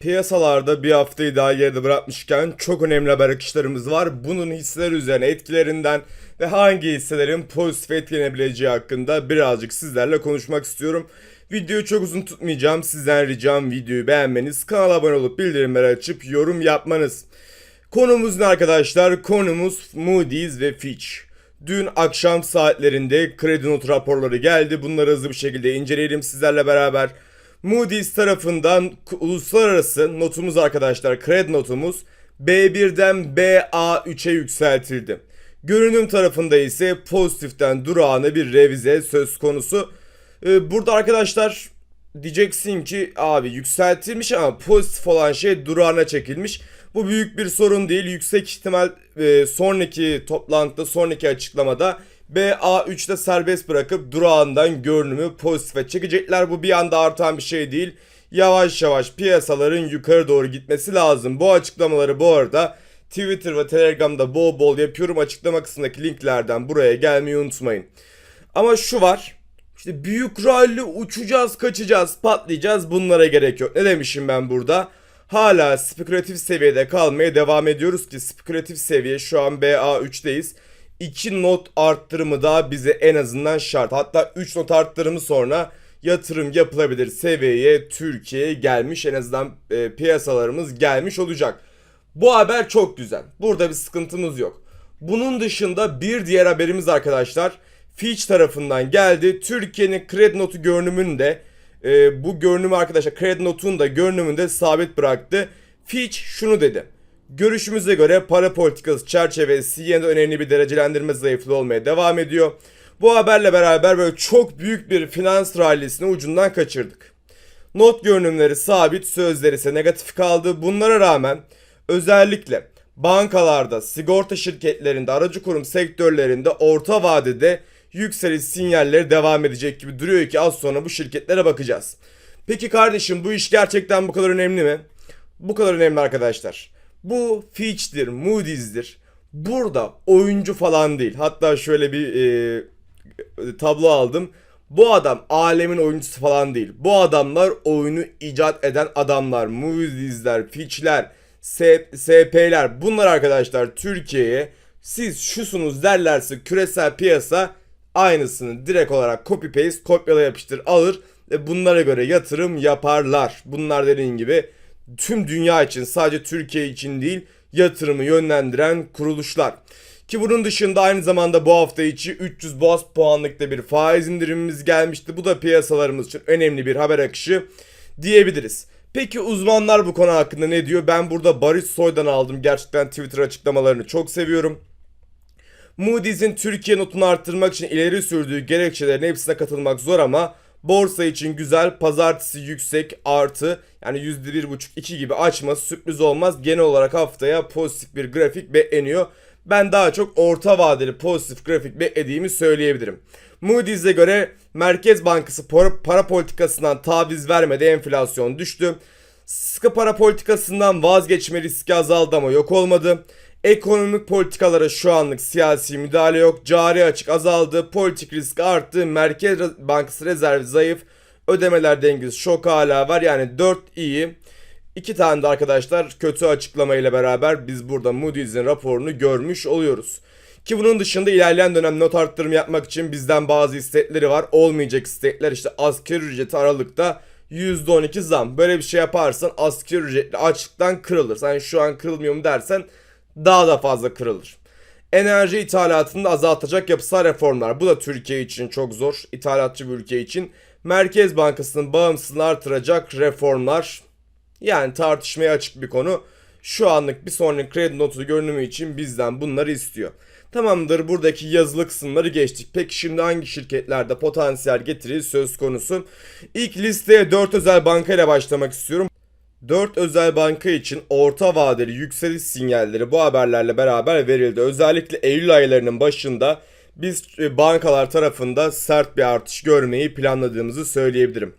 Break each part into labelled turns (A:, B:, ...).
A: Piyasalarda bir haftayı daha geride bırakmışken çok önemli haber akışlarımız var. Bunun hisseler üzerine etkilerinden ve hangi hisselerin pozitif etkilenebileceği hakkında birazcık sizlerle konuşmak istiyorum. Videoyu çok uzun tutmayacağım. Sizden ricam videoyu beğenmeniz, kanala abone olup bildirimleri açıp yorum yapmanız. Konumuz ne arkadaşlar? Konumuz Moody's ve Fitch. Dün akşam saatlerinde kredi not raporları geldi. Bunları hızlı bir şekilde inceleyelim sizlerle beraber. Moody's tarafından uluslararası notumuz arkadaşlar, kredi notumuz B1'den BA3'e yükseltildi. Görünüm tarafında ise pozitiften durağına bir revize söz konusu. Ee, burada arkadaşlar diyeceksin ki abi yükseltilmiş ama pozitif olan şey durağına çekilmiş. Bu büyük bir sorun değil. Yüksek ihtimal e, sonraki toplantıda, sonraki açıklamada BA3'te serbest bırakıp durağından görünümü pozitife çekecekler. Bu bir anda artan bir şey değil. Yavaş yavaş piyasaların yukarı doğru gitmesi lazım. Bu açıklamaları bu arada Twitter ve Telegram'da bol bol yapıyorum. Açıklama kısmındaki linklerden buraya gelmeyi unutmayın. Ama şu var. İşte büyük rally uçacağız, kaçacağız, patlayacağız. Bunlara gerek yok. Ne demişim ben burada? Hala spekülatif seviyede kalmaya devam ediyoruz ki spekülatif seviye şu an BA3'teyiz. 2 not arttırımı daha bize en azından şart. Hatta 3 not arttırımı sonra yatırım yapılabilir seviyeye Türkiye gelmiş. En azından e, piyasalarımız gelmiş olacak. Bu haber çok güzel. Burada bir sıkıntımız yok. Bunun dışında bir diğer haberimiz arkadaşlar Fitch tarafından geldi. Türkiye'nin kredi notu görünümünde e, bu görünümü arkadaşlar kredi notunu da görünümünde sabit bıraktı. Fitch şunu dedi. Görüşümüze göre para politikası çerçevesi yine de önemli bir derecelendirme zayıflığı olmaya devam ediyor. Bu haberle beraber böyle çok büyük bir finans rallisini ucundan kaçırdık. Not görünümleri sabit, sözleri ise negatif kaldı. Bunlara rağmen özellikle bankalarda, sigorta şirketlerinde, aracı kurum sektörlerinde orta vadede yükseliş sinyalleri devam edecek gibi duruyor ki az sonra bu şirketlere bakacağız. Peki kardeşim bu iş gerçekten bu kadar önemli mi? Bu kadar önemli arkadaşlar. Bu Fitch'tir, Moody's'dir. Burada oyuncu falan değil. Hatta şöyle bir e, tablo aldım. Bu adam alemin oyuncusu falan değil. Bu adamlar oyunu icat eden adamlar. Moody's'ler, Fitch'ler, SP'ler. Bunlar arkadaşlar Türkiye'ye siz şusunuz derlerse küresel piyasa aynısını direkt olarak copy paste kopyala yapıştır alır ve bunlara göre yatırım yaparlar. Bunlar dediğin gibi tüm dünya için sadece Türkiye için değil yatırımı yönlendiren kuruluşlar. Ki bunun dışında aynı zamanda bu hafta içi 300 bas puanlıkta bir faiz indirimimiz gelmişti. Bu da piyasalarımız için önemli bir haber akışı diyebiliriz. Peki uzmanlar bu konu hakkında ne diyor? Ben burada Barış Soy'dan aldım. Gerçekten Twitter açıklamalarını çok seviyorum. Moody's'in Türkiye notunu arttırmak için ileri sürdüğü gerekçelerin hepsine katılmak zor ama borsa için güzel, pazartesi yüksek artı yani %1,5-2 gibi açması sürpriz olmaz. Genel olarak haftaya pozitif bir grafik bekleniyor. Ben daha çok orta vadeli pozitif grafik beklediğimi söyleyebilirim. Moody's'e göre Merkez Bankası para, para politikasından taviz vermedi enflasyon düştü. Sıkı para politikasından vazgeçme riski azaldı ama yok olmadı. Ekonomik politikalara şu anlık siyasi müdahale yok. Cari açık azaldı. Politik risk arttı. Merkez Bankası rezervi zayıf. Ödemeler dengesi şok hala var. Yani 4 iyi. İki tane de arkadaşlar kötü açıklamayla beraber biz burada Moody's'in raporunu görmüş oluyoruz. Ki bunun dışında ilerleyen dönem not arttırım yapmak için bizden bazı istekleri var. Olmayacak istekler işte asgari ücreti aralıkta %12 zam. Böyle bir şey yaparsan asgari ücretli açlıktan kırılır. Sen şu an kırılmıyor mu dersen daha da fazla kırılır. Enerji ithalatını da azaltacak yapısal reformlar. Bu da Türkiye için çok zor. İthalatçı bir ülke için. Merkez Bankası'nın bağımsızlığını artıracak reformlar. Yani tartışmaya açık bir konu. Şu anlık bir sonraki kredi notu görünümü için bizden bunları istiyor. Tamamdır buradaki yazılı kısımları geçtik. Peki şimdi hangi şirketlerde potansiyel getiri söz konusu? İlk listeye 4 özel banka ile başlamak istiyorum. 4 özel banka için orta vadeli yükseliş sinyalleri bu haberlerle beraber verildi. Özellikle Eylül aylarının başında biz e, bankalar tarafında sert bir artış görmeyi planladığımızı söyleyebilirim.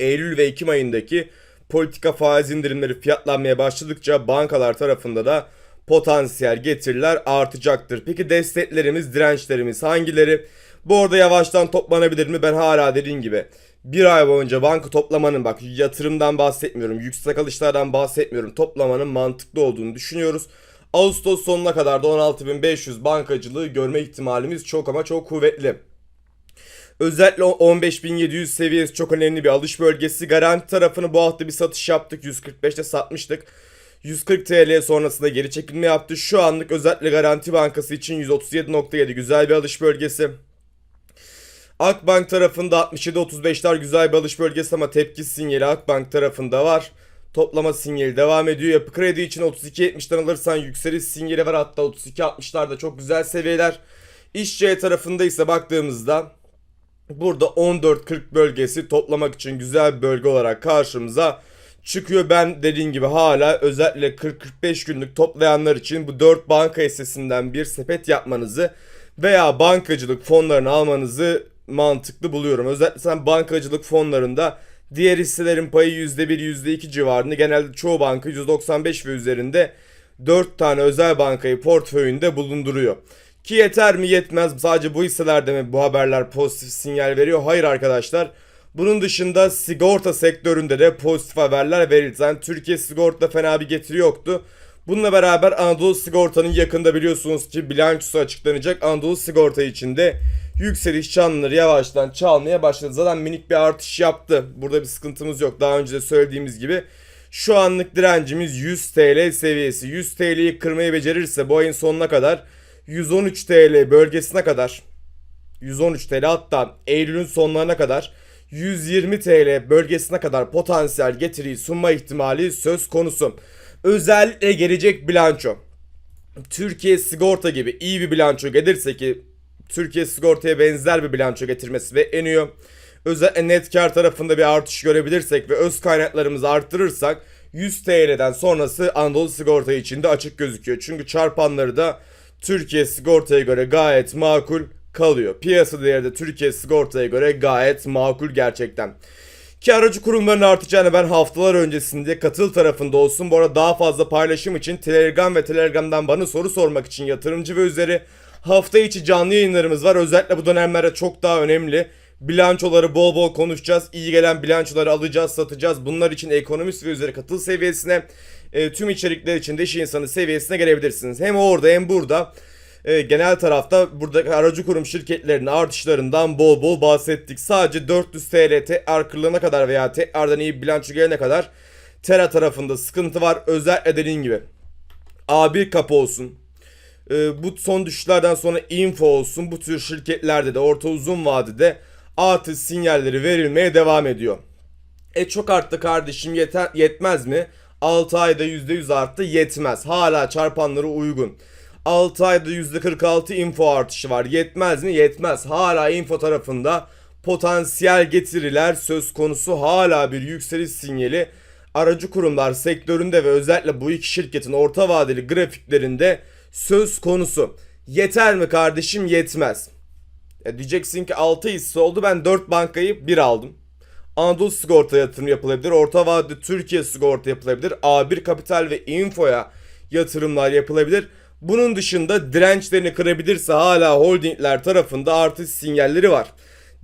A: Eylül ve Ekim ayındaki politika faiz indirimleri fiyatlanmaya başladıkça bankalar tarafında da potansiyel getiriler artacaktır. Peki desteklerimiz, dirençlerimiz hangileri? Bu arada yavaştan toplanabilir mi? Ben hala dediğim gibi bir ay boyunca banka toplamanın bak yatırımdan bahsetmiyorum, yüksek alışlardan bahsetmiyorum. Toplamanın mantıklı olduğunu düşünüyoruz. Ağustos sonuna kadar da 16.500 bankacılığı görme ihtimalimiz çok ama çok kuvvetli. Özellikle 15.700 seviyesi çok önemli bir alış bölgesi. Garanti tarafını bu hafta bir satış yaptık. 145'te satmıştık. 140 TL sonrasında geri çekilme yaptı. Şu anlık özellikle Garanti Bankası için 137.7 güzel bir alış bölgesi. Akbank tarafında 67-35'ler güzel bir alış bölgesi ama tepki sinyali Akbank tarafında var. Toplama sinyali devam ediyor. Yapı kredi için 32.70'den alırsan yükseliş sinyali var. Hatta 32.60'larda çok güzel seviyeler. İşçi tarafında ise baktığımızda burada 14.40 bölgesi toplamak için güzel bir bölge olarak karşımıza çıkıyor. Ben dediğim gibi hala özellikle 40-45 günlük toplayanlar için bu 4 banka hissesinden bir sepet yapmanızı veya bankacılık fonlarını almanızı mantıklı buluyorum. Özellikle sen bankacılık fonlarında diğer hisselerin payı %1 %2 civarını genelde çoğu banka %95 ve üzerinde 4 tane özel bankayı portföyünde bulunduruyor. Ki yeter mi yetmez sadece bu hisselerde mi bu haberler pozitif sinyal veriyor? Hayır arkadaşlar. Bunun dışında sigorta sektöründe de pozitif haberler verildi. Yani Türkiye sigorta fena bir getiri yoktu. Bununla beraber Anadolu Sigorta'nın yakında biliyorsunuz ki bilançosu açıklanacak. Anadolu Sigorta içinde yükseliş çanları yavaştan çalmaya başladı. Zaten minik bir artış yaptı. Burada bir sıkıntımız yok. Daha önce de söylediğimiz gibi. Şu anlık direncimiz 100 TL seviyesi. 100 TL'yi kırmayı becerirse bu ayın sonuna kadar 113 TL bölgesine kadar 113 TL hatta Eylül'ün sonlarına kadar 120 TL bölgesine kadar potansiyel getiriyi sunma ihtimali söz konusu. Özellikle gelecek bilanço. Türkiye Sigorta gibi iyi bir bilanço gelirse ki Türkiye Sigorta'ya benzer bir bilanço getirmesi bekleniyor. Özellikle net kar tarafında bir artış görebilirsek ve öz kaynaklarımızı arttırırsak 100 TL'den sonrası Anadolu Sigorta için de açık gözüküyor. Çünkü çarpanları da Türkiye Sigorta'ya göre gayet makul kalıyor. Piyasa değeri de Türkiye Sigorta'ya göre gayet makul gerçekten. Ki aracı kurumların artacağını ben haftalar öncesinde katıl tarafında olsun. Bu arada daha fazla paylaşım için Telegram ve Telegram'dan bana soru sormak için yatırımcı ve üzeri hafta içi canlı yayınlarımız var. Özellikle bu dönemlerde çok daha önemli. Bilançoları bol bol konuşacağız. İyi gelen bilançoları alacağız, satacağız. Bunlar için ekonomist ve üzeri katıl seviyesine e, tüm içerikler için de iş insanı seviyesine gelebilirsiniz. Hem orada hem burada e, genel tarafta burada aracı kurum şirketlerinin artışlarından bol bol bahsettik. Sadece 400 TL tekrar kırılana kadar veya tekrardan iyi bilanço gelene kadar Tera tarafında sıkıntı var. Özellikle dediğim gibi A1 kapı olsun. E, bu son düşüşlerden sonra info olsun. Bu tür şirketlerde de orta uzun vadede artış sinyalleri verilmeye devam ediyor. E çok arttı kardeşim yeter, yetmez mi? 6 ayda %100 arttı yetmez. Hala çarpanları uygun. 6 ayda %46 info artışı var. Yetmez mi? Yetmez. Hala info tarafında potansiyel getiriler söz konusu. Hala bir yükseliş sinyali aracı kurumlar sektöründe ve özellikle bu iki şirketin orta vadeli grafiklerinde söz konusu. Yeter mi kardeşim? Yetmez. E diyeceksin ki 6 hisse oldu ben 4 bankayı 1 aldım. Anadolu Sigorta yatırım yapılabilir. Orta vadede Türkiye Sigorta yapılabilir. A1 Kapital ve Info'ya yatırımlar yapılabilir. Bunun dışında dirençlerini kırabilirse hala holdingler tarafında artış sinyalleri var.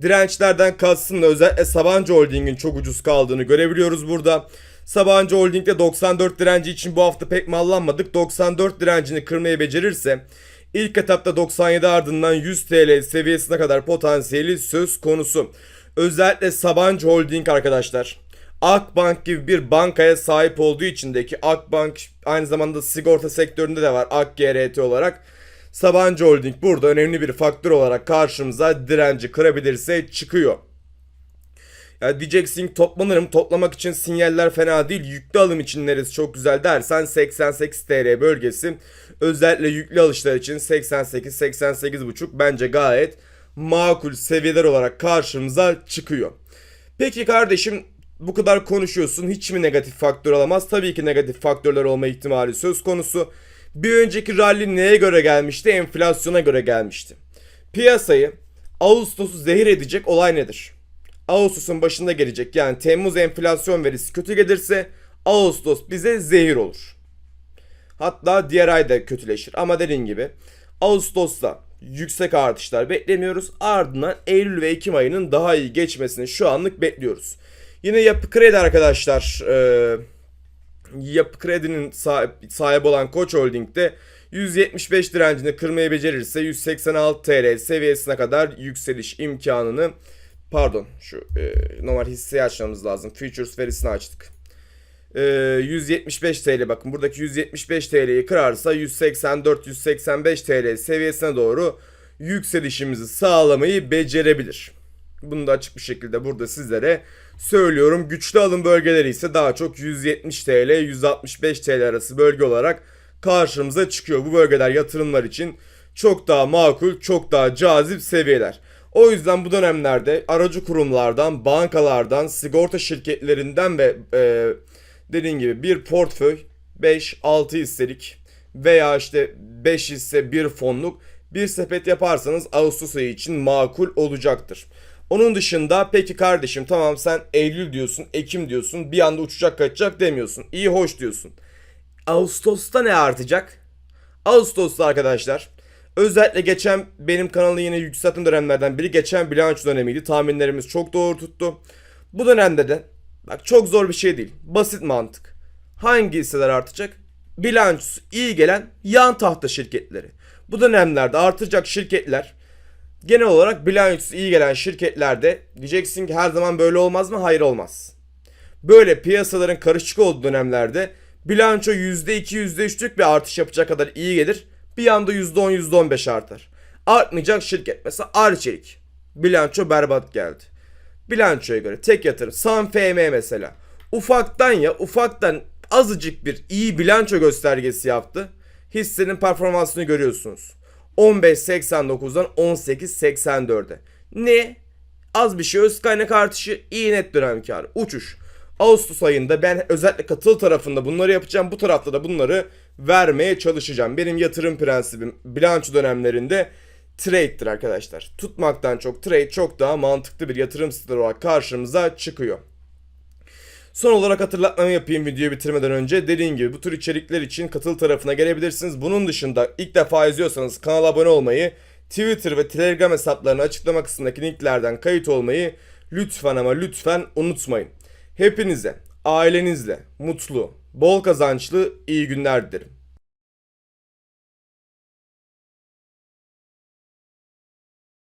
A: Dirençlerden kastım da özellikle Sabancı Holding'in çok ucuz kaldığını görebiliyoruz burada. Sabancı Holding'de 94 direnci için bu hafta pek mallanmadık. 94 direncini kırmayı becerirse ilk etapta 97 ardından 100 TL seviyesine kadar potansiyeli söz konusu. Özellikle Sabancı Holding arkadaşlar. Akbank gibi bir bankaya sahip olduğu içindeki Akbank aynı zamanda sigorta sektöründe de var AkGRT olarak. Sabancı Holding burada önemli bir faktör olarak karşımıza direnci kırabilirse çıkıyor. Ya diyeceksin toplanırım toplamak için sinyaller fena değil yüklü alım için neresi çok güzel dersen 88 TL bölgesi özellikle yüklü alışlar için 88-88,5 bence gayet makul seviyeler olarak karşımıza çıkıyor. Peki kardeşim bu kadar konuşuyorsun hiç mi negatif faktör alamaz? Tabii ki negatif faktörler olma ihtimali söz konusu. Bir önceki rally neye göre gelmişti? Enflasyona göre gelmişti. Piyasayı Ağustos'u zehir edecek olay nedir? Ağustos'un başında gelecek yani Temmuz enflasyon verisi kötü gelirse Ağustos bize zehir olur. Hatta diğer ay da kötüleşir ama dediğin gibi Ağustos'ta yüksek artışlar beklemiyoruz. Ardından Eylül ve Ekim ayının daha iyi geçmesini şu anlık bekliyoruz. Yine yapı kredi arkadaşlar. E, yapı kredinin sahip, sahibi olan Koç Holding'de 175 direncini kırmayı becerirse 186 TL seviyesine kadar yükseliş imkanını pardon şu e, normal hisseyi açmamız lazım. Futures verisini açtık. E, 175 TL bakın buradaki 175 TL'yi kırarsa 184-185 TL seviyesine doğru yükselişimizi sağlamayı becerebilir. Bunu da açık bir şekilde burada sizlere söylüyorum. Güçlü alım bölgeleri ise daha çok 170 TL, 165 TL arası bölge olarak karşımıza çıkıyor. Bu bölgeler yatırımlar için çok daha makul, çok daha cazip seviyeler. O yüzden bu dönemlerde aracı kurumlardan, bankalardan, sigorta şirketlerinden ve e, dediğim gibi bir portföy 5-6 hisselik veya işte 5 hisse bir fonluk bir sepet yaparsanız Ağustos ayı için makul olacaktır. Onun dışında peki kardeşim tamam sen Eylül diyorsun, Ekim diyorsun, bir anda uçacak kaçacak demiyorsun. İyi hoş diyorsun. Ağustos'ta ne artacak? Ağustos'ta arkadaşlar özellikle geçen benim kanalı yine yükselttiğim dönemlerden biri geçen bilanço dönemiydi. Tahminlerimiz çok doğru tuttu. Bu dönemde de bak çok zor bir şey değil. Basit mantık. Hangi hisseler artacak? Bilançosu iyi gelen yan tahta şirketleri. Bu dönemlerde artacak şirketler genel olarak bilançosu iyi gelen şirketlerde diyeceksin ki her zaman böyle olmaz mı? Hayır olmaz. Böyle piyasaların karışık olduğu dönemlerde bilanço %2 %3'lük bir artış yapacak kadar iyi gelir. Bir anda %10 %15 artar. Artmayacak şirket mesela Arçelik. Bilanço berbat geldi. Bilançoya göre tek yatırım. San FM mesela. Ufaktan ya ufaktan azıcık bir iyi bilanço göstergesi yaptı. Hissenin performansını görüyorsunuz. 15.89'dan 18.84'e. Ne? Az bir şey öz kaynak artışı iyi net dönem karı. Uçuş. Ağustos ayında ben özellikle katıl tarafında bunları yapacağım. Bu tarafta da bunları vermeye çalışacağım. Benim yatırım prensibim bilanço dönemlerinde trade'dir arkadaşlar. Tutmaktan çok trade çok daha mantıklı bir yatırım stili olarak karşımıza çıkıyor. Son olarak hatırlatmamı yapayım videoyu bitirmeden önce. Dediğim gibi bu tür içerikler için katıl tarafına gelebilirsiniz. Bunun dışında ilk defa izliyorsanız kanala abone olmayı, Twitter ve Telegram hesaplarını açıklama kısmındaki linklerden kayıt olmayı lütfen ama lütfen unutmayın. Hepinize ailenizle mutlu, bol kazançlı iyi günler dilerim.